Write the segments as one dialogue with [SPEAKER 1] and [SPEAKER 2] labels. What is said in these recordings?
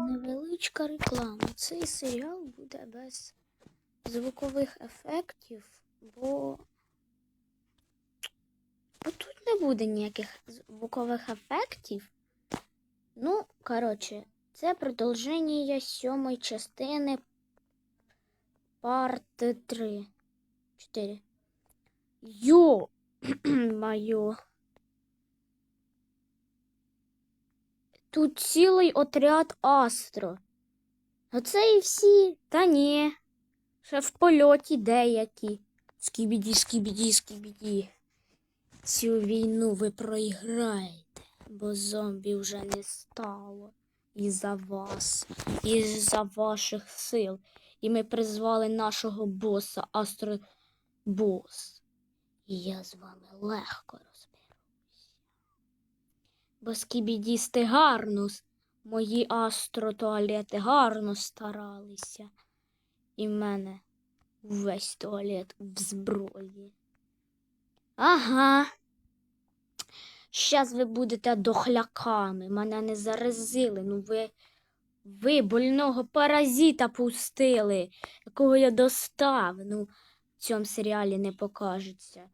[SPEAKER 1] Невеличка реклама. Цей серіал буде без звукових ефектів, бо, бо тут не буде ніяких звукових ефектів. Ну, коротше, це продовження сьомої частини парти 3. 4. Йо! Майо. Тут цілий отряд Астро. Оце і всі. Та ні. Ще в польоті деякі. Скібіді, скібіді, скібіді. Цю війну ви проіграєте, бо зомбі вже не стало. Із-за вас, із-за ваших сил. І ми призвали нашого боса Астробос. І я з вами легко розберусь. Бо скібідісти гарно, мої астротуалети гарно старалися. І в мене весь туалет в зброї. Ага. Щас ви будете дохляками. Мене не заразили. Ну ви, ви больного паразита пустили, якого я достав. Ну, в цьому серіалі не покажеться.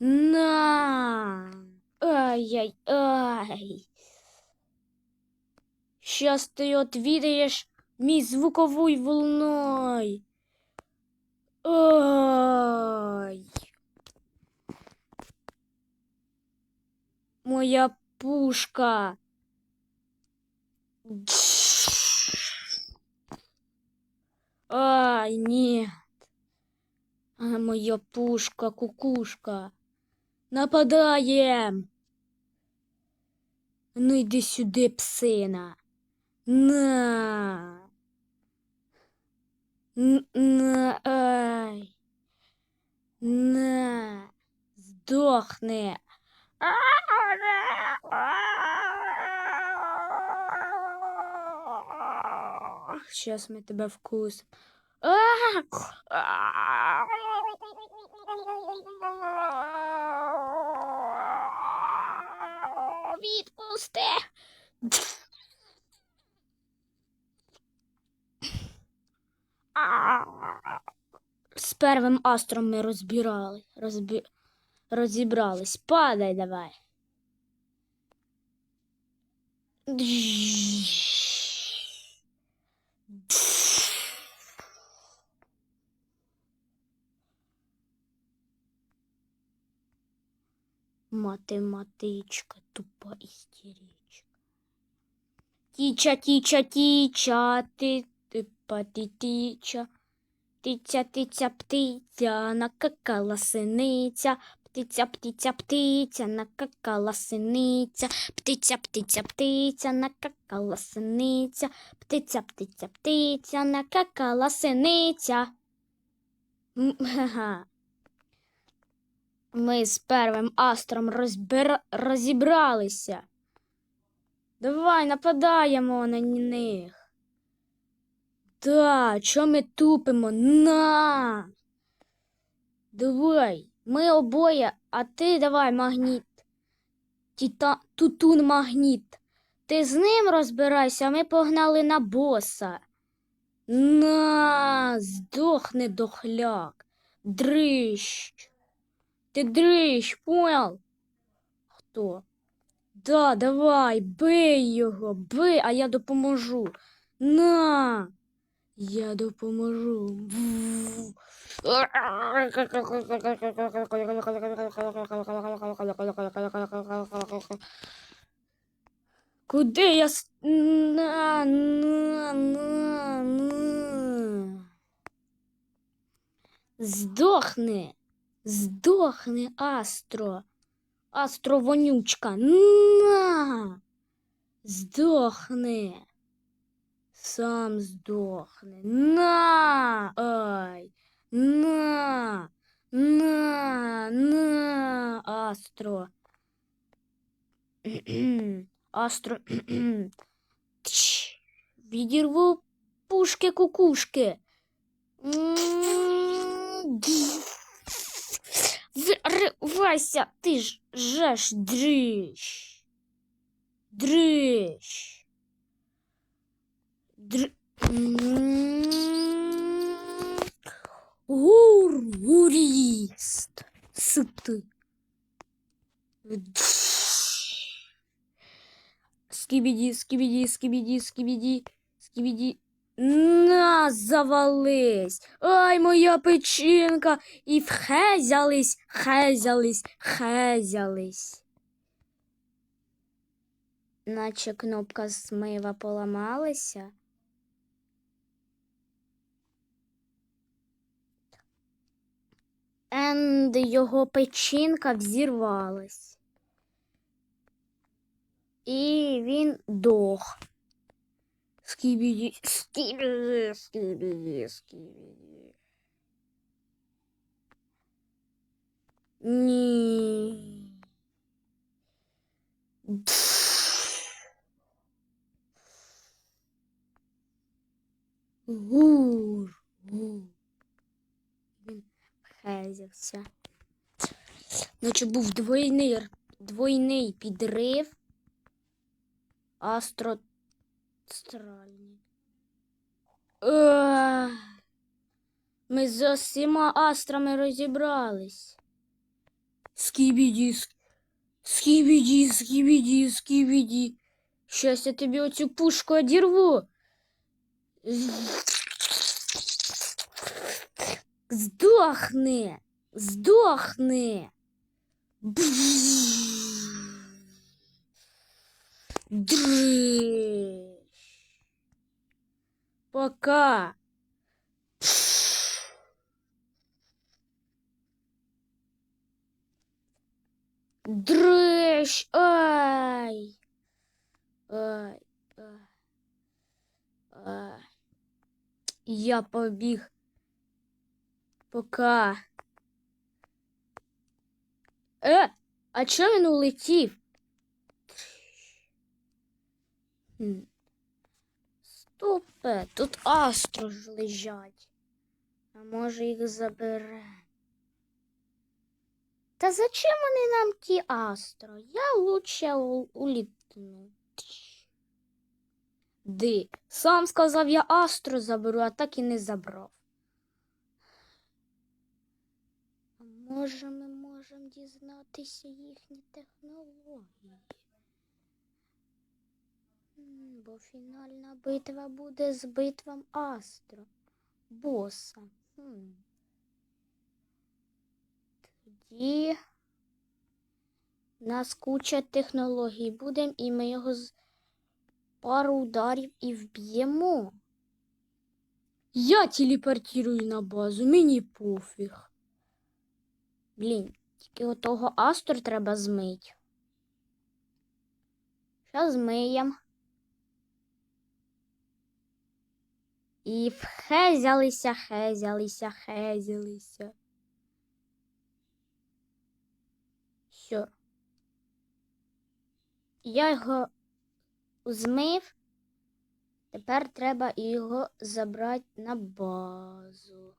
[SPEAKER 1] На. Ай-яй-ай. Щас ти отвідаєш мій звуковою волною. Ай. Моя пушка. Ай, нет. А моя пушка, кукушка. Нападаєм. Ну йди сюди, псина. На. На. Ай. На. Здохни. Сейчас ми тебе вкусимо. Відпусти. З первим астром ми розбирали. Розбі... Розібрались. Падай давай. Математичка, тупа істеричка. Тіча, тіча, тіча, ти, ти, ти, тіча. Птиця, птиця, птиця, накакала синиця. Птиця, птиця, птиця, накакала синиця. Птиця, птиця, птиця, накакала синиця. Птиця, птиця, птиця, накакала синиця. Га-га. Ми з первим астром розбира... розібралися. Давай нападаємо на них. Да, чо ми тупимо? На. Давай, ми обоє, а ти давай магніт. Тіта... Тутун магніт. Ти з ним розбирайся, а ми погнали на боса. На, здохни дохляк. Дрищ. Ти дрищ, понял? Хто? Да, давай, бий його, бий, а я допоможу. На. Я допоможу. Куди я на, на, на, на. Здохни. Здохни, Астро. Астро вонючка. На. Здохни. Сам здохне. На. Ай. На. На. На. Астро. Астро. Тч. Відірву пушки-кукушки. М, Виривайся, ти ж жеш дрищ. Дрищ. Гур, гуріст. Сити. Скибіді, скибіді, скибіді, скибіді, скибіді. На, завались. Ай, моя печінка. І вхезялись, хезялись, хезялись. Наче кнопка змива поламалася. Енд його печінка взірвалась. І він дох. Скібіді, скібіді, скібіді, скібіді. Ні. Гур, гур. Він. Наче був двойний, двойний підрив. Астростральний. Ех, Ми з усіма астрами розібрались. Скібіді, ск- скібіді, скібіді, скібіді. Щас я тобі оцю пушку одірву. Здохни, здохни. Дрыщ. Пока. Дрыщ. Ай. Ай. Ай. Ай. Я побіг. Пока. Е, а чого він улетів? Стопе, тут астро ж лежать. А може їх забере. Та зачем вони нам ті астро? Я лучше улітну. Ди, сам сказав, я астро заберу, а так і не забрав. А може ми можемо дізнатися їхні технології? Бо фінальна битва буде з битвом Астро, боса. Хм. Тоді нас куча технологій будемо, і ми його з пару ударів і вб'ємо. Я телепортирую на базу, мені пофіг. Блін, тільки отого Астор треба змить. Щас змиєм. І вхезялися, хезялися, хезялися. Все. Я його змив. Тепер треба його забрати на базу.